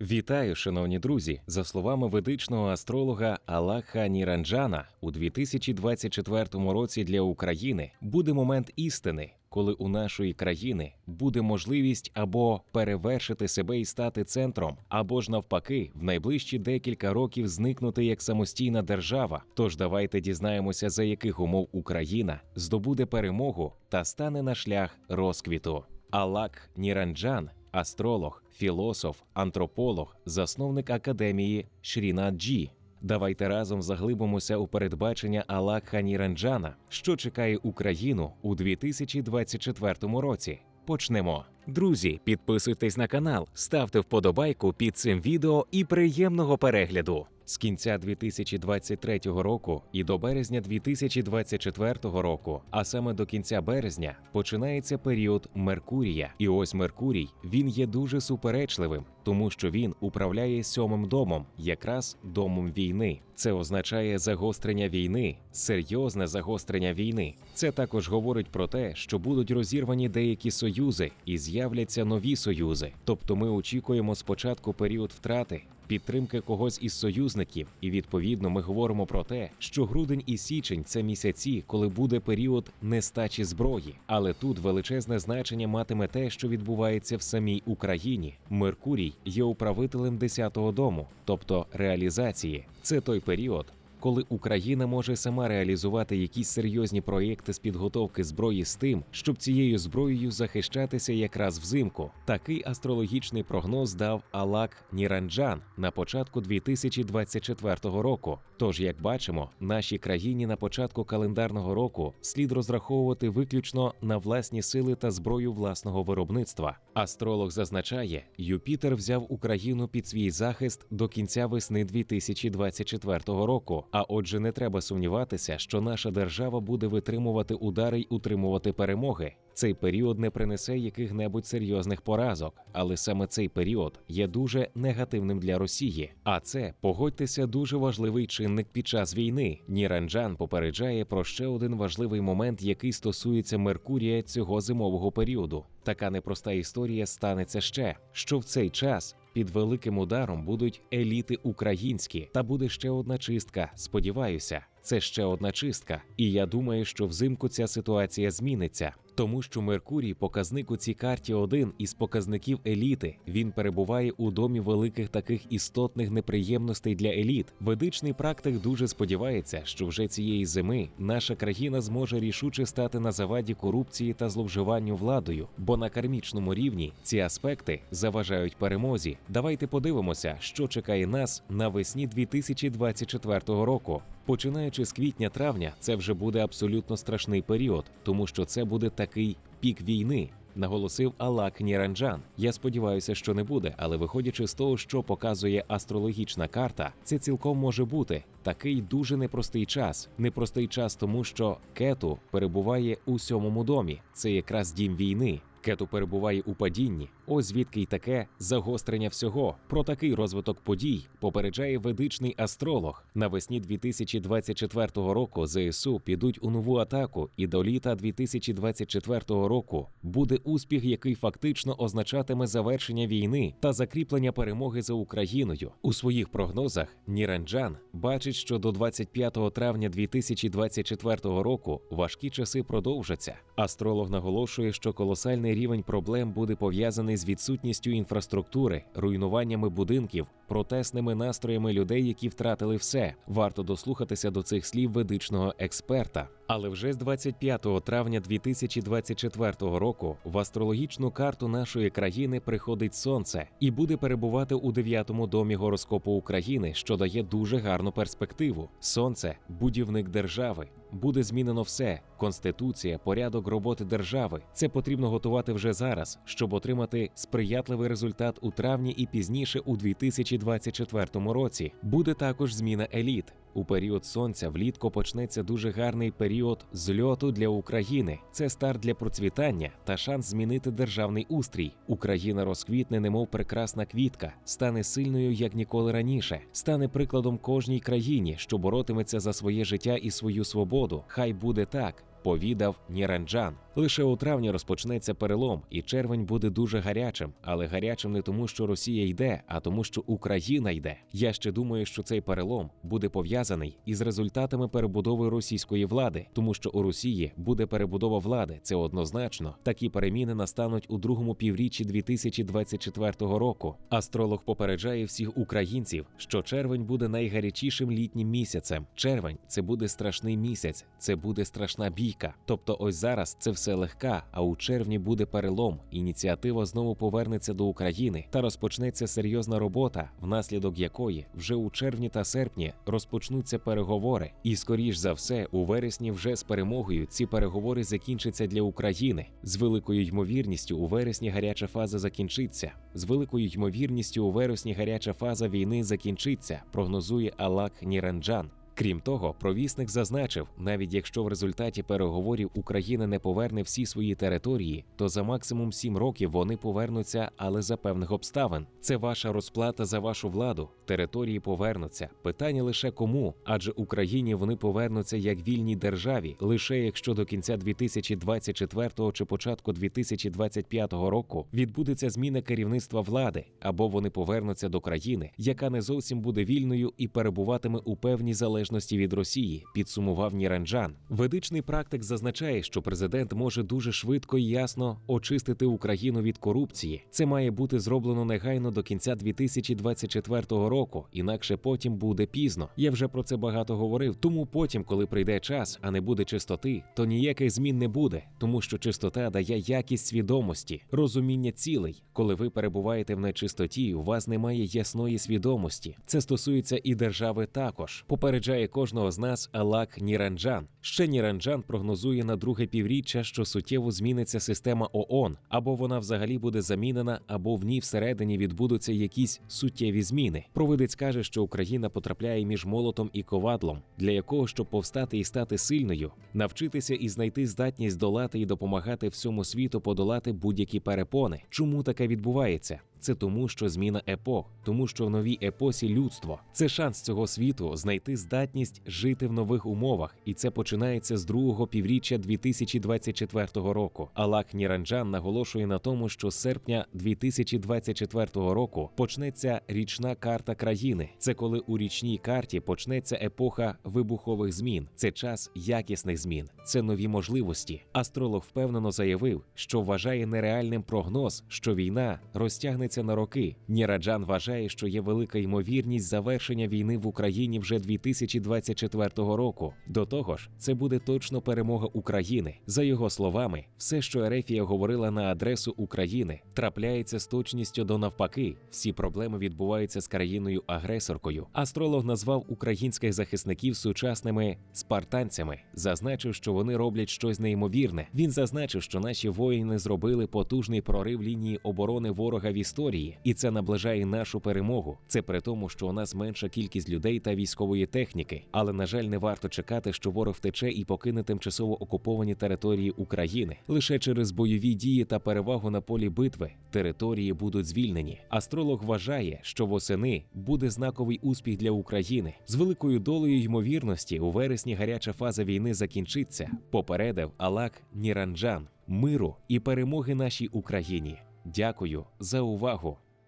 Вітаю, шановні друзі! За словами ведичного астролога Аллаха Ніранджана, у 2024 році для України буде момент істини, коли у нашої країни буде можливість або перевершити себе і стати центром, або ж навпаки, в найближчі декілька років зникнути як самостійна держава. Тож давайте дізнаємося, за яких умов Україна здобуде перемогу та стане на шлях розквіту. Алак Ніранджан астролог, філософ, антрополог, засновник академії Шрінаджі. Давайте разом заглибимося у передбачення Алакха Ніранджана, що чекає Україну у 2024 році. Почнемо. Друзі, підписуйтесь на канал, ставте вподобайку під цим відео і приємного перегляду. З кінця 2023 року і до березня 2024 року, а саме до кінця березня, починається період Меркурія. І ось Меркурій він є дуже суперечливим, тому що він управляє сьомим домом, якраз домом війни. Це означає загострення війни, серйозне загострення війни. Це також говорить про те, що будуть розірвані деякі союзи і з'являться нові союзи. Тобто ми очікуємо спочатку період втрати. Підтримки когось із союзників, і відповідно ми говоримо про те, що грудень і січень це місяці, коли буде період нестачі зброї. Але тут величезне значення матиме те, що відбувається в самій Україні. Меркурій є управителем 10-го дому, тобто реалізації. Це той період, коли Україна може сама реалізувати якісь серйозні проєкти з підготовки зброї з тим, щоб цією зброєю захищатися якраз взимку. Такий астрологічний прогноз дав Алак Ніранджан на початку 2024 року. Тож, як бачимо, нашій країні на початку календарного року слід розраховувати виключно на власні сили та зброю власного виробництва. Астролог зазначає, Юпітер взяв Україну під свій захист до кінця весни 2024 року. А отже, не треба сумніватися, що наша держава буде витримувати удари й утримувати перемоги. Цей період не принесе яких-небудь серйозних поразок, але саме цей період є дуже негативним для Росії. А це погодьтеся дуже важливий чинник під час війни. Ніранджан попереджає про ще один важливий момент, який стосується Меркурія цього зимового періоду. Така непроста історія станеться ще, що в цей час під великим ударом будуть еліти українські, та буде ще одна чистка. Сподіваюся, це ще одна чистка. І я думаю, що взимку ця ситуація зміниться. Тому що Меркурій, показник у цій карті один із показників еліти. Він перебуває у домі великих таких істотних неприємностей для еліт. Ведичний практик дуже сподівається, що вже цієї зими наша країна зможе рішуче стати на заваді корупції та зловживанню владою, бо на кармічному рівні ці аспекти заважають перемозі. Давайте подивимося, що чекає нас навесні 2024 року. Починаючи з квітня-травня, це вже буде абсолютно страшний період, тому що це буде такий пік війни. Наголосив Алак Ніранджан. Я сподіваюся, що не буде, але виходячи з того, що показує астрологічна карта, це цілком може бути такий дуже непростий час. Непростий час, тому що кету перебуває у сьомому домі. Це якраз дім війни. Кету перебуває у падінні. Ось звідки й таке загострення всього. Про такий розвиток подій попереджає ведичний астролог. Навесні 2024 року ЗСУ підуть у нову атаку, і до літа 2024 року буде успіх, який фактично означатиме завершення війни та закріплення перемоги за Україною. У своїх прогнозах Ніранджан бачить, що до 25 травня 2024 року важкі часи продовжаться. Астролог наголошує, що колосальний рівень проблем буде пов'язаний з відсутністю інфраструктури, руйнуваннями будинків, протесними настроями людей, які втратили все. Варто дослухатися до цих слів ведичного експерта. Але вже з 25 травня 2024 року в астрологічну карту нашої країни приходить сонце і буде перебувати у дев'ятому домі гороскопу України, що дає дуже гарну перспективу. Сонце будівник держави. Буде змінено все: конституція, порядок роботи держави. Це потрібно готувати вже зараз, щоб отримати сприятливий результат у травні і пізніше у 2024 році. Буде також зміна еліт. У період сонця влітку почнеться дуже гарний період зльоту для України. Це старт для процвітання та шанс змінити державний устрій. Україна розквітне, немов прекрасна квітка, стане сильною як ніколи раніше, стане прикладом кожній країні, що боротиметься за своє життя і свою свободу. Хай буде так. Повідав Ніранджан. Лише у травні розпочнеться перелом, і червень буде дуже гарячим, але гарячим не тому, що Росія йде, а тому, що Україна йде. Я ще думаю, що цей перелом буде пов'язаний із результатами перебудови російської влади, тому що у Росії буде перебудова влади. Це однозначно. Такі переміни настануть у другому півріччі 2024 року. Астролог попереджає всіх українців, що червень буде найгарячішим літнім місяцем. Червень це буде страшний місяць, це буде страшна бійка. Тобто, ось зараз це все легка, а у червні буде перелом. Ініціатива знову повернеться до України та розпочнеться серйозна робота, внаслідок якої вже у червні та серпні розпочнуться переговори. І скоріш за все, у вересні вже з перемогою ці переговори закінчаться для України. З великою ймовірністю у вересні гаряча фаза закінчиться. З великою ймовірністю у вересні гаряча фаза війни закінчиться, прогнозує Алак Ніранджан. Крім того, провісник зазначив, навіть якщо в результаті переговорів Україна не поверне всі свої території, то за максимум сім років вони повернуться, але за певних обставин. Це ваша розплата за вашу владу. Території повернуться. Питання лише кому, адже Україні вони повернуться як вільній державі, лише якщо до кінця 2024 чи початку 2025 року відбудеться зміна керівництва влади, або вони повернуться до країни, яка не зовсім буде вільною і перебуватиме у певній залежності від Росії, підсумував Ніранджан. Ведичний практик зазначає, що президент може дуже швидко і ясно очистити Україну від корупції. Це має бути зроблено негайно до кінця 2024 року, інакше потім буде пізно. Я вже про це багато говорив. Тому потім, коли прийде час, а не буде чистоти, то ніяких змін не буде, тому що чистота дає якість свідомості, розуміння цілей. Коли ви перебуваєте в нечистоті, у вас немає ясної свідомості. Це стосується і держави також. Попереджає кожного з нас Алак Ніранджан. Ще Ніранджан прогнозує на друге півріччя, що суттєво зміниться система ООН, або вона взагалі буде замінена, або в ній всередині відбудуться якісь суттєві зміни. Провидець каже, що Україна потрапляє між молотом і ковадлом, для якого, щоб повстати і стати сильною, навчитися і знайти здатність долати і допомагати всьому світу подолати будь-які перепони. Чому таке відбувається? Це тому, що зміна епох, тому що в новій епосі людство це шанс цього світу знайти здатність жити в нових умовах, і це починається з другого півріччя 2024 року. Алак Ніранджан наголошує на тому, що з серпня 2024 року почнеться річна карта країни. Це коли у річній карті почнеться епоха вибухових змін. Це час якісних змін, це нові можливості. Астролог впевнено заявив, що вважає нереальним прогноз, що війна розтягнеться на роки. Ніраджан вважає, що є велика ймовірність завершення війни в Україні вже 2024 року. До того ж, це буде точно перемога України. За його словами, все, що Ерефія говорила на адресу України, трапляється з точністю до навпаки. Всі проблеми відбуваються з країною-агресоркою. Астролог назвав українських захисників сучасними спартанцями, зазначив, що вони роблять щось неймовірне. Він зазначив, що наші воїни зробили потужний прорив лінії оборони ворога в історії, і це наближає нашу перемогу. Це при тому, що у нас менша кількість людей та військової техніки. Але на жаль, не варто чекати, що ворог втече і покине тимчасово окуповані території України. Лише через бойові дії та перевагу на полі битви території будуть звільнені. Астролог вважає, що восени буде знаковий успіх для України з великою долею ймовірності. У вересні гаряча фаза війни закінчиться. Попередив Алак Ніранджан, миру і перемоги нашій Україні. Дякую за увагу.